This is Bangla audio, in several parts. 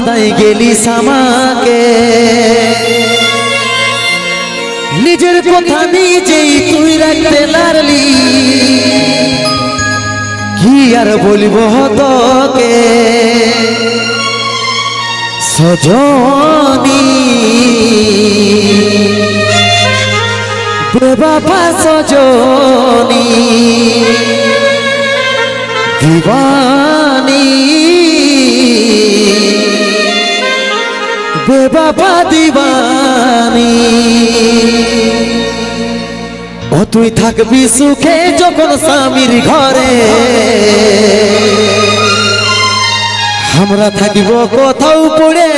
কাঁদাই গেলি সামাকে। নিজের কথা নিজেই তুই রাখতে লারলি কি আর বলব তোকে? সজনী। বেবাবা সজনী। দিবানী। বেবাবা দিবানী। ও তুই থাকবি সুখে যখন স্বামীর ঘরে। আমরা থাকিব কোথাও পড়ে।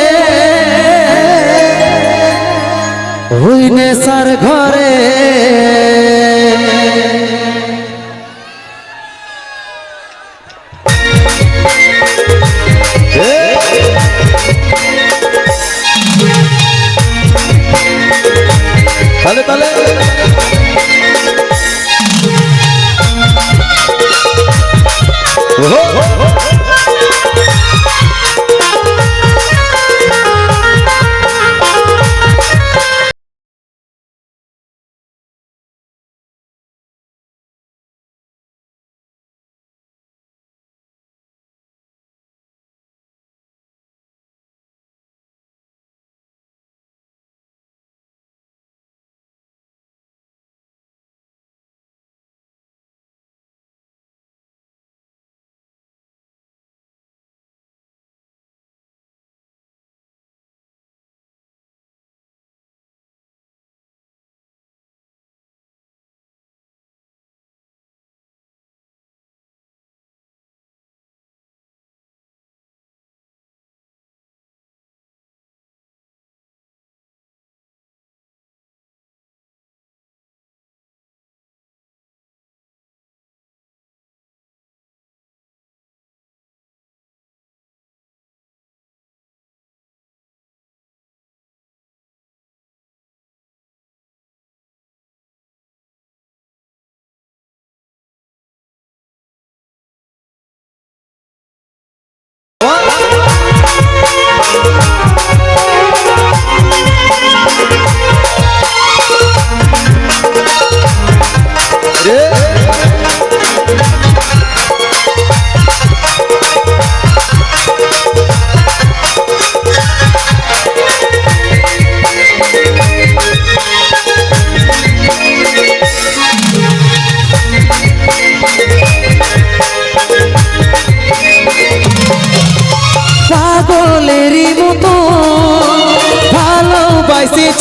ওই নেশার ঘরে। তাহলে তাহলে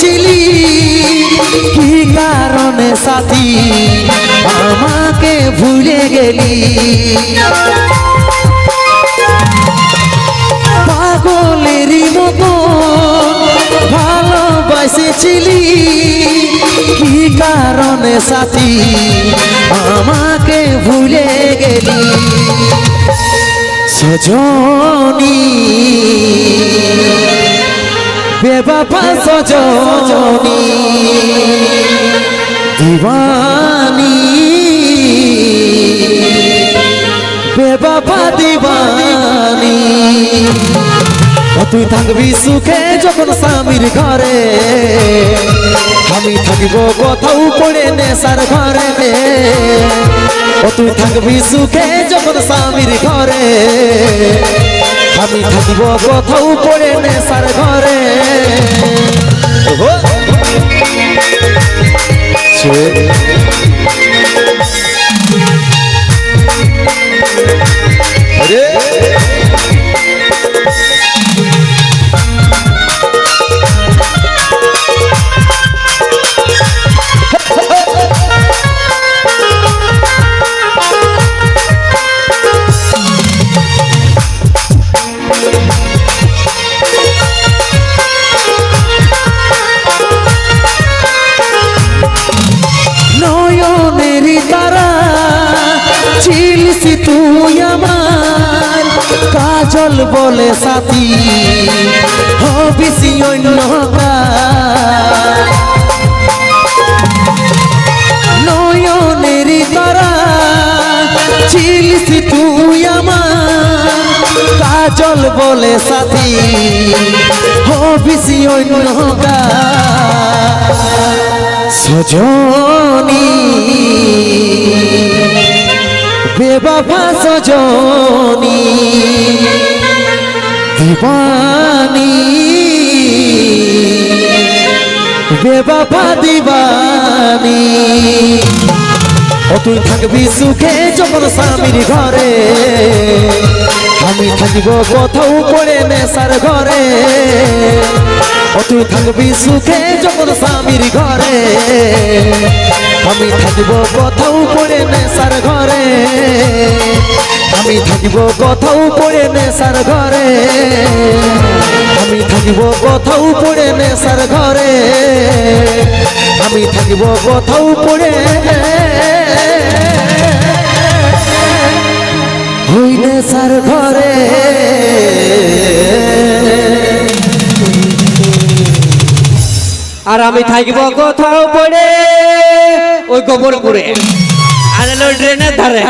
ভালোবাসেছিলি কি কারণে সাথী? আমাকে ভুলে গেলি। পাগলেরই মতো ভালোবাসেছিলি। কি কারণে সাথী? আমাকে ভুলে গেলি। সজনী। বেবাপা সজনী দিবানী বেবাপা দিবানী তুই থাকবি সুখে যখন স্বামীর ঘরে। আমি থাকিব কোথাও পড়ে নেশার ঘরে। ও, তুই থাকবি সুখে যখন স্বামীর ঘরে। আমি থাকিব কোথাও পড়ে নেশার ঘরে? কাজল বলে সাথী। হবিসি অন্য কার। নয়নেরই তারা ছিলিস তুই আমার। কাজল বলে সাথী। হবিসি অন্য সজনী। বেবাফা সজনী। দিবানী বেবাফা দিবানী। ও, তুই থাকবি সুখে যখন স্বামীর ঘরে। আমি থাকিব কোথাও পড়ে নেশার ঘরে। ও, তুই থাকবি সুখে যখন স্বামীর ঘরে। আমি থাকিব কোথাও পড়ে নেশার ঘরে। আমি থাকিব কোথাও পড়ে নেশার ঘরে। আমি থাকিব কোথাও পড়ে নেশার ঘরে। আমি থাকিব কোথাও পড়ে ওই নেশার ঘরে। আর আমি থাকিব কোথাও পড়ে ওই গোবরপুরে আর হলো ড্রেনের ধারে।